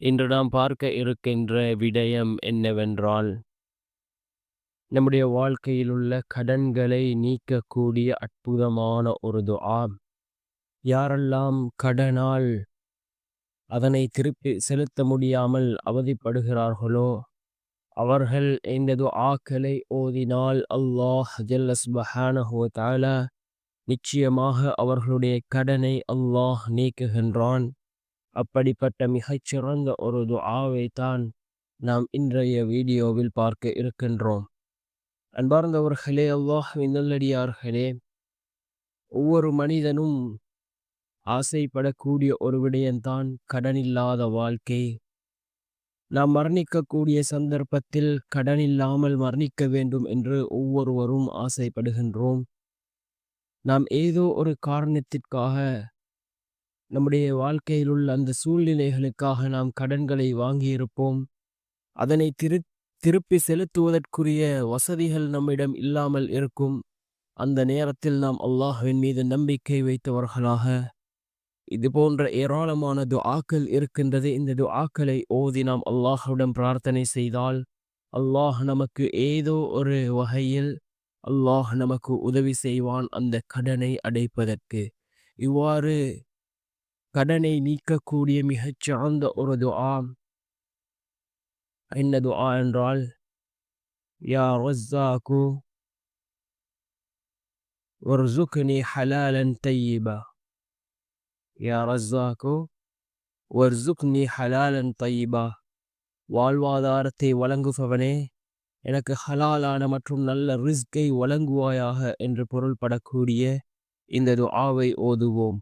இன்று நாம் பார்க்க இருக்கின்ற விடயம் என்னவென்றால் நம்முடைய வாழ்க்கையில் உள்ள கடன்களை நீக்கக்கூடிய அற்புதமான ஒரு துஆ. யாரெல்லாம் கடனால் அதனை திருப்பி செலுத்த முடியாமல் அவதிப்படுகிறார்களோ அவர்கள் இந்த துஆக்களை ஓதினால் அல்லாஹ் ஜல்லஸ்பஹானஹு தாலா நிச்சயமாக அவர்களுடைய கடனை அல்லாஹ் நீக்குகின்றான். அப்படிப்பட்ட மிகச்சிறந்த ஒரு துஆவை தான் நாம் இன்றைய வீடியோவில் பார்க்க இருக்கின்றோம். அன்பார்ந்தவர்களே அல்லாஹ் நல்லடியார்களே ஒவ்வொரு மனிதனும் ஆசைப்படக்கூடிய ஒரு விடயம்தான் கடனில்லாத வாழ்க்கை. நாம் மரணிக்கக்கூடிய சந்தர்ப்பத்தில் கடன் இல்லாமல் மரணிக்க வேண்டும் என்று ஒவ்வொருவரும் ஆசைப்படுகின்றோம். நாம் ஏதோ ஒரு காரணத்திற்காக நம்முடைய வாழ்க்கையில் உள்ள அந்த சூழ்நிலைகளுக்காக நாம் கடன்களை வாங்கியிருப்போம். அதனை திரு திருப்பி செலுத்துவதற்குரிய வசதிகள் நம்மிடம் இல்லாமல் இருக்கும். அந்த நேரத்தில் நாம் அல்லாஹுவின் மீது நம்பிக்கை வைத்தவர்களாக. இது போன்ற ஏராளமான துஆக்கள் இருக்கின்றது. இந்த துஆக்களை ஓதி நாம் அல்லாஹுடன் பிரார்த்தனை செய்தால் அல்லாஹ் நமக்கு ஏதோ ஒரு வகையில் அல்லாஹ் நமக்கு உதவி செய்வான். அந்த கடனை அடைப்பதற்கு. இவ்வாறு கடனை நீக்கக்கூடிய மிகச் சிறந்த ஒரு துஆ என்ன துஆ என்றால் யா ரஸ்ஸாக்கு وارزقني حلالا طيبا யா ரஸ்ஸாக்கு வர்சுக்னி ஹலாலன் தையீபா வாழ்வாதாரத்தை வழங்குபவனே எனக்கு ஹலாலான மற்றும் நல்ல ரிஸ்கை வழங்குவாயாக என்று பொருள்படக்கூடிய இந்த துஆவை ஓதுவோம்